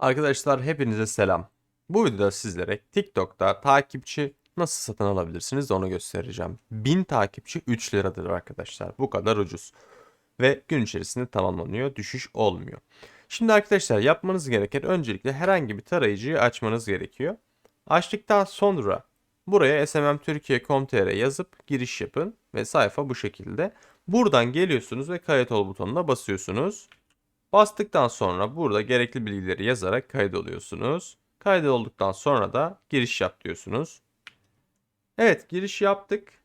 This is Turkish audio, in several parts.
Arkadaşlar hepinize selam. Bu videoda sizlere TikTok'ta takipçi nasıl satın alabilirsiniz onu göstereceğim. 1000 takipçi 3 liradır arkadaşlar. Bu kadar ucuz. Ve gün içerisinde tamamlanıyor. Düşüş olmuyor. Şimdi arkadaşlar yapmanız gereken öncelikle herhangi bir tarayıcıyı açmanız gerekiyor. Açtıktan sonra buraya smmtürkiye.com.tr yazıp giriş yapın ve sayfa bu şekilde. Buradan geliyorsunuz ve kayıt ol butonuna basıyorsunuz. Bastıktan sonra burada gerekli bilgileri yazarak kaydoluyorsunuz. Kaydolduktan sonra da giriş yap diyorsunuz. Evet giriş yaptık.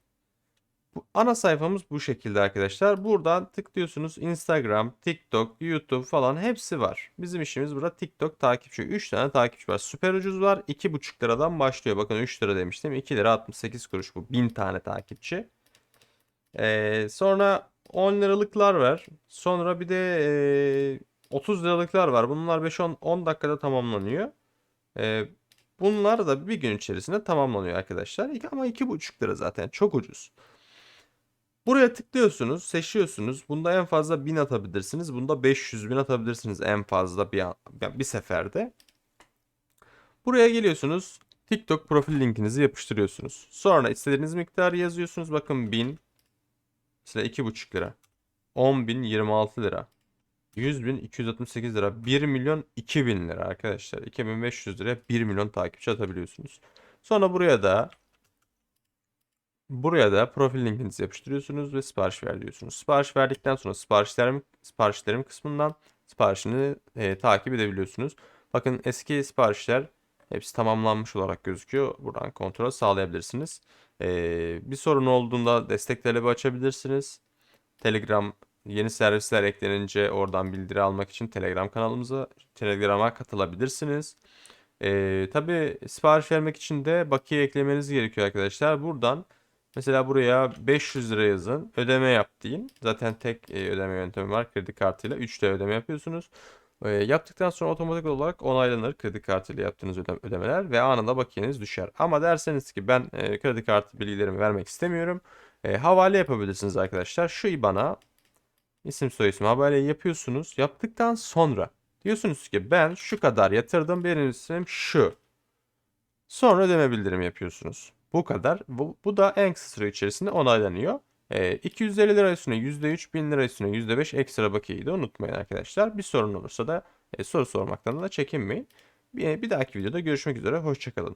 Bu, ana sayfamız bu şekilde arkadaşlar. Buradan tıklıyorsunuz Instagram, TikTok, YouTube falan hepsi var. Bizim işimiz burada TikTok takipçi. 3 tane takipçi var. Süper ucuz var. 2,5 liradan başlıyor. Bakın 3 lira demiştim. 2 lira 68 kuruş bu. 1000 tane takipçi. Ee, sonra 10 liralıklar var. Sonra bir de ee, 30 liralıklar var. Bunlar 5-10 dakikada tamamlanıyor. Ee, bunlar da bir gün içerisinde tamamlanıyor arkadaşlar. Ama 2,5 lira zaten çok ucuz. Buraya tıklıyorsunuz, seçiyorsunuz. Bunda en fazla 1000 atabilirsiniz. Bunda 500 bin atabilirsiniz en fazla bir, an- bir seferde. Buraya geliyorsunuz. TikTok profil linkinizi yapıştırıyorsunuz. Sonra istediğiniz miktarı yazıyorsunuz. Bakın 1000, Mesela 2,5 lira. 10 bin 26 lira. 100 bin 268 lira. 1 milyon 2000 lira arkadaşlar. 2500 liraya 1 milyon takipçi atabiliyorsunuz. Sonra buraya da buraya da profil linkinizi yapıştırıyorsunuz ve sipariş ver diyorsunuz. Sipariş verdikten sonra siparişlerim siparişlerim kısmından siparişini e, takip edebiliyorsunuz. Bakın eski siparişler hepsi tamamlanmış olarak gözüküyor. Buradan kontrol sağlayabilirsiniz. Ee, bir sorun olduğunda destek talebi açabilirsiniz. Telegram yeni servisler eklenince oradan bildiri almak için Telegram kanalımıza, Telegram'a katılabilirsiniz. Ee, tabii sipariş vermek için de bakiye eklemeniz gerekiyor arkadaşlar. Buradan mesela buraya 500 lira yazın, ödeme yap deyin. Zaten tek ödeme yöntemi var kredi kartıyla 3'te ödeme yapıyorsunuz. Ee, yaptıktan sonra otomatik olarak onaylanır kredi kartıyla yaptığınız ödem- ödemeler ve anında bakiyeniz düşer. Ama derseniz ki ben e, kredi kartı bilgilerimi vermek istemiyorum. e, havale yapabilirsiniz arkadaşlar. Şu IBAN'a isim soyisim havaleyi yapıyorsunuz. Yaptıktan sonra diyorsunuz ki ben şu kadar yatırdım benim isim şu. Sonra ödeme bildirimi yapıyorsunuz. Bu kadar. Bu, bu da en kısa süre içerisinde onaylanıyor. E, 250 lira üstüne %3, 1000 lira üstüne %5 ekstra bakiyeyi de unutmayın arkadaşlar. Bir sorun olursa da e, soru sormaktan da çekinmeyin. Bir, bir dahaki videoda görüşmek üzere. Hoşçakalın.